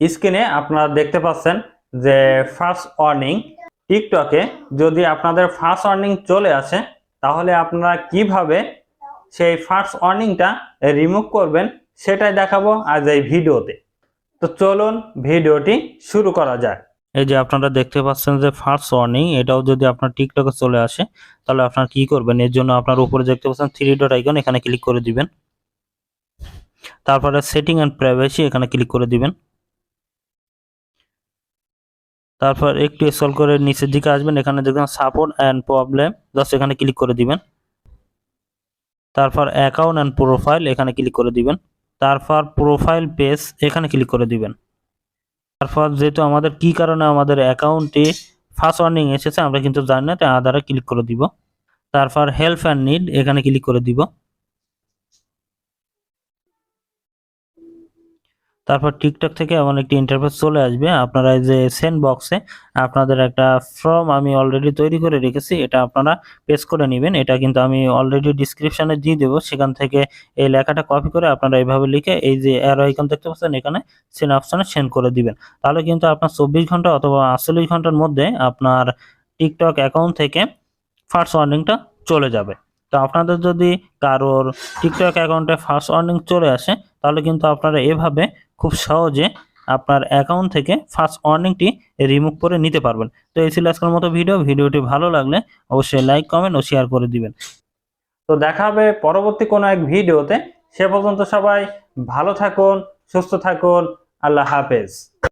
স্ক্রিনে আপনারা দেখতে পাচ্ছেন যে ফার্স্ট ওয়ার্নিং টিকটকে যদি আপনাদের ফার্স্ট ওয়ার্নিং চলে আসে, তাহলে আপনারা কীভাবে সেই ফার্স্ট ওয়ার্নিংটা রিমুভ করবেন সেটাই দেখাবো আজ এই ভিডিওতে। তো চলুন ভিডিওটি শুরু করা যাক। এই যে আপনারা দেখতে পাচ্ছেন যে ফার্স্ট ওয়ার্নিং এটাও যদি আপনার টিকটকে চলে আসে, তাহলে আপনার কি করবেন? এর জন্য আপনার উপরে দেখতে পাচ্ছেন থ্রি ডট আইকন এখানে ক্লিক করে দিবেন। তারপরে সেটিং অ্যান্ড প্রাইভেসি এখানে ক্লিক করে দিবেন। তারপর একটু স্ক্রল করে নিচের দিকে আসবেন, এখানে দেখবেন সাপোর্ট অ্যান্ড প্রবলেম জাস্ট এখানে ক্লিক করে দিবেন। তারপর অ্যাকাউন্ট অ্যান্ড প্রোফাইল এখানে ক্লিক করে দিবেন। তারপর প্রোফাইল পেজ এখানে ক্লিক করে দিবেন। তারপর যেহেতু আমাদের কি কারণে আমাদের অ্যাকাউন্টে ফার্স্ট ওয়ার্নিং এসেছে, আমরা কিন্তু জানি না, তাই আধারে ক্লিক করে দিব। তারপর হেল্প অ্যান্ড নিড এখানে ক্লিক করে দিব। তারপর টিকটক থেকে এমন একটি ইন্টারফেস চলে আসবে। আপনারা যে সেন্ড বক্সে আপনাদের একটা ফর্ম আমি অলরেডি তৈরি করে রেখেছি, এটা আপনারা পেস্ট করে নেবেন। এটা কিন্তু আমি অলরেডি ডিসক্রিপশানে দিয়ে দেবো। সেখান থেকে এই লেখাটা কপি করে আপনারা এইভাবে লিখে এই যে অ্যারো আইকন দেখতে পাচ্ছেন, এখানে সেন্ড অপশানে সেন্ড করে দিবেন। তাহলে কিন্তু আপনার চব্বিশ ঘণ্টা অথবা আটচল্লিশ ঘণ্টার মধ্যে আপনার টিকটক অ্যাকাউন্ট থেকে ফার্স্ট ওয়ার্নিংটা চলে যাবে। তো আপনাদের যদি কারোর টিকটক অ্যাকাউন্টে ফার্স্ট ওয়ার্নিং চলে আসে তাহলে কিন্তু আপনারা এভাবে খুব সহজে আপনার অ্যাকাউন্ট থেকে ফার্স্ট ওয়ার্নিংটি রিমুভ করে নিতে পারবেন। তো এই ছিল আজকের মতো ভিডিও ভিডিওটি ভালো লাগলে অবশ্যই লাইক কমেন্ট ও শেয়ার করে দিবেন। তো দেখা হবে পরবর্তী কোনো এক ভিডিওতে সে পর্যন্ত সবাই ভালো থাকুন, সুস্থ থাকুন। আল্লাহ হাফেজ।